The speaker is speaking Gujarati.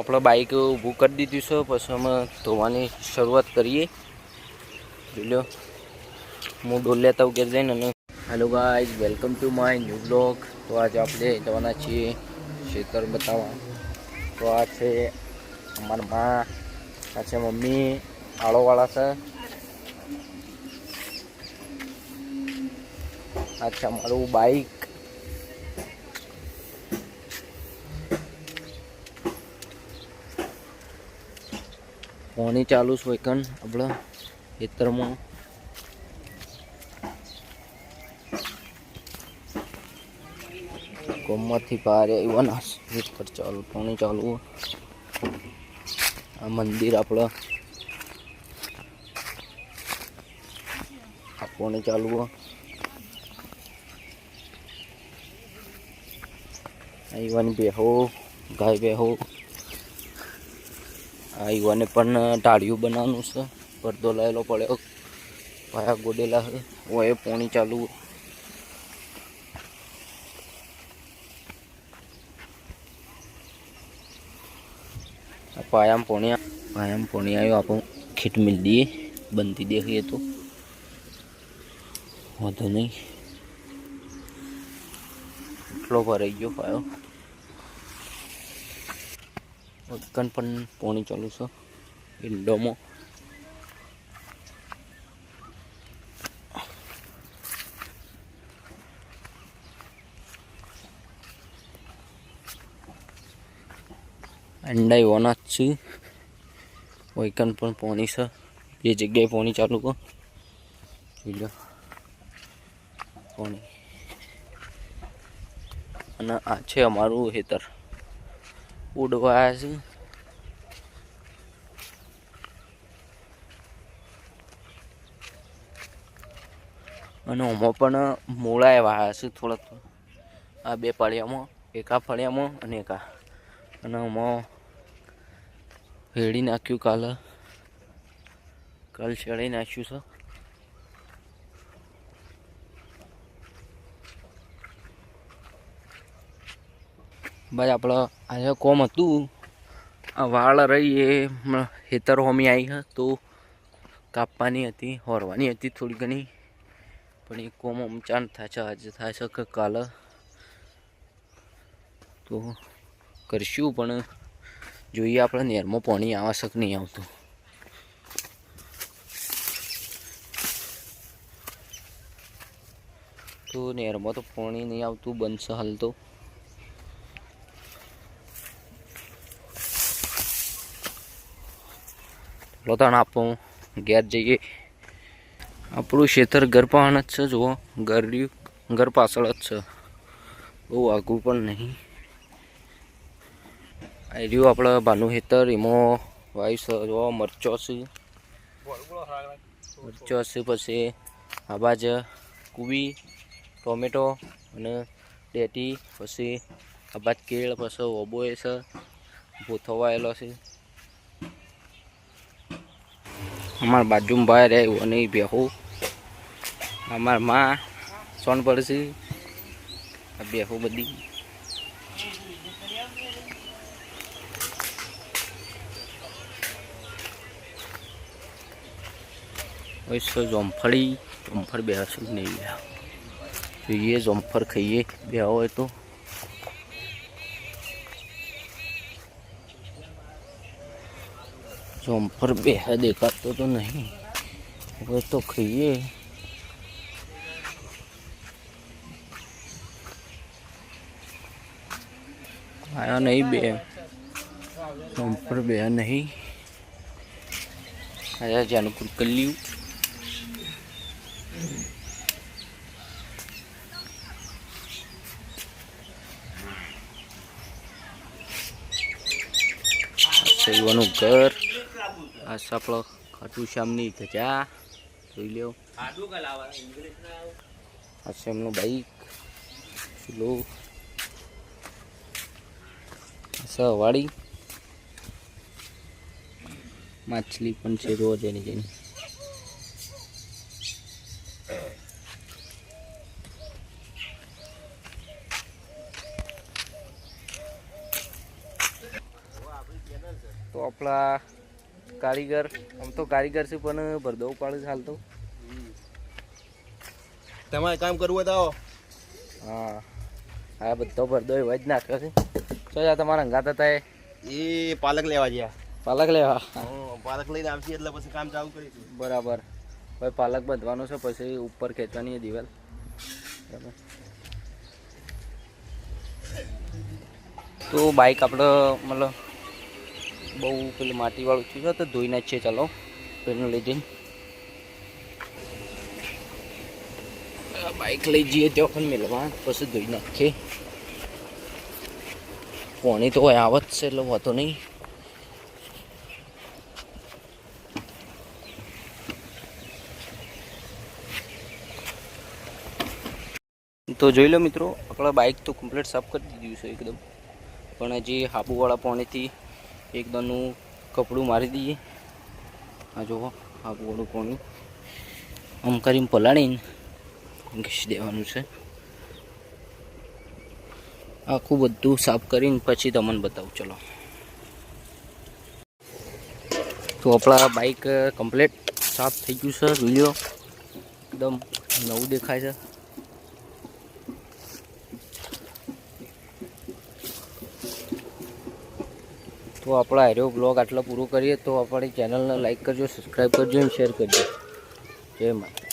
આપણે બાઈક ઊભું કરી દીધું છે, પછી અમે ધોવાની શરૂઆત કરીએ. જોઈ હું ડોલ તાવ ઘેર જઈને અને hello guys welcome to my new blog તો આજે આપણે જવાના છીએ ખેતર બતાવવા. તો આ છે અમારા મા, આ છે મમ્મી, આળોવાળા છે. આ છે અમારું બાઇક પાણી ચાલુ છે વૈકન આપણા ખેતરમાં. ગોમમાંથી બહાર આવ્યા ખેતર ચાલુ, પાણી ચાલુ આ મંદિર આપણા આ પાણી ચાલુ હોય. બેહો, ગાય બેહો. આ યુવાને પણ ટાળિયું બનાવવાનું છે. પડદો લાયેલો પડ્યો. પાયા ગોડેલા છે. ઓએ પોણી ચાલુ. પાયામાં પોણી પાયામ પોણી આવ્યો. આપણું ખીટ મિલ દઈએ. બનતી દેખીએ તો. વાંધો નહીં. એટલો ભરાઈ ગયો પાયો. ઉત્કન પણ પોણી ચાલુ છે. ઇન્ડોમાં અંડા એવાના જ છે. વૈકન પણ પોણી છે. બે જગ્યાએ પોણી ચાલુ કર. જોઈ પોણી. અને આ છે અમારું હેતર ઉડવા છે. અને ઓમાં પણ મૂળા એવા છે થોડાક આ બે ફળિયામાં, એકા ફળિયામાં અને એકા અને આમાં હેડી નાખ્યું કાલે. કાલ ચડી નાખ્યું છે. ભાઈ આપણે આજે કોમ હતું. વાળ રહી એ હેતર હોમી આવી હે, તો કાપવાની હતી, હોરવાની હતી થોડી ઘણી. પણ એ કોમ અમચાન થાય છે, આજે થાય છે કે કાલે. તો કરશું, પણ જોઈએ આપણે નેરમાં પાણી આવશક નહીં આવતું. તો નેરમાં તો પાણી નહીં આવતું, બનશે હાલ તો. લોતાણ આપું ઘેર જઈએ. આપણું ખેતર ઘર પાણ જ છે, જુઓ. ઘર ઘર પાછળ જ છે. બહુ આઘું પણ નહીં. આ રહ્યું આપણે ભાનું ખેતર એમાં વાયુ છે જુઓ, મરચો છે. મરચો છે પછી આ બાજ કુબી, ટોમેટો અને ડેટી, પછી આ કેળ, પછી ઓબોએ છે, ભૂથવાયેલો છે. અમાર બાજુમાં ભાઈ આવ્યું અને બેહુ અમારમાં સોન પડશે બેહું બધી. ઓઈસો જોમફળી, જોમફળ બેહશું નહીં જોઈએ, જોમફળ ખાઈએ. બે હોય તો. જોમફર બે દેખાતો તો નહીં. હવે તો ખાઈએ. આયા નહીં બે. જોમફર બે નહીં. આયા જાનું કલ્યું. સૈવાનું ઘર. આ સાપડો ખાટું શ્યામની ધજા. જોઈ લ્યો. છે એમનું બાઈક લો સવાળી માછલી પણ છે રોજ એની જેની. તો આપણા કારીગર. આમ તો કારીગર છે પણ ભરદો ઉપાડે છે હાલ તો તમારે કામ કરવું હોય તો આવો. હા. આ બધો ભરદો એવા જ નાખ્યો છે. તો જા તમારા હંગાત હતા એ. પાલક લેવા ગયા પાલક લેવા? પાલક લઈને આવશે એટલે પછી કામ ચાલુ કરીશું બરાબર. હવે પાલક બાંધવાનો છે પછી ઉપર ખેંચવાની દિવાલ. બરાબર. તો બાઇક આપણે મતલબ બહુ પેલું માટીવાળું થયું છે, તો ધોઈ નાખીએ ચાલો. પેલું લઈ જઈને. બાઇક લઈ જઈએ, ત્યાં પણ મેળવા પછી ધોઈ નાખીએ. પોણી તો હોય, આવત છે, એટલે હોતો નહીં. તો જોઈ લો મિત્રો, આપણા બાઇક તો કમ્પ્લીટ સાફ કરી દીધું છે, એકદમ. પણ હજી હાબુવાળા પાણીથી એકદમનું કપડું મારી દઈએ. આ જુઓ આ ગોળું કોણું આમ કરીને પલાળીને ઘીસી દેવાનું છે. આખું બધું સાફ કરીને પછી તમને બતાવું, ચલો. તો આપણા બાઇક કમ્પ્લીટ સાફ થઈ ગયું છે વીડિયો એકદમ નવું દેખાય છે. તો આપણો આર્યો બ્લોગ આટલો પૂરો કરીએ તો આપણી ચેનલને લાઈક કરજો સબસ્ક્રાઈબ કરજો અને શેર કરજો. જય માતા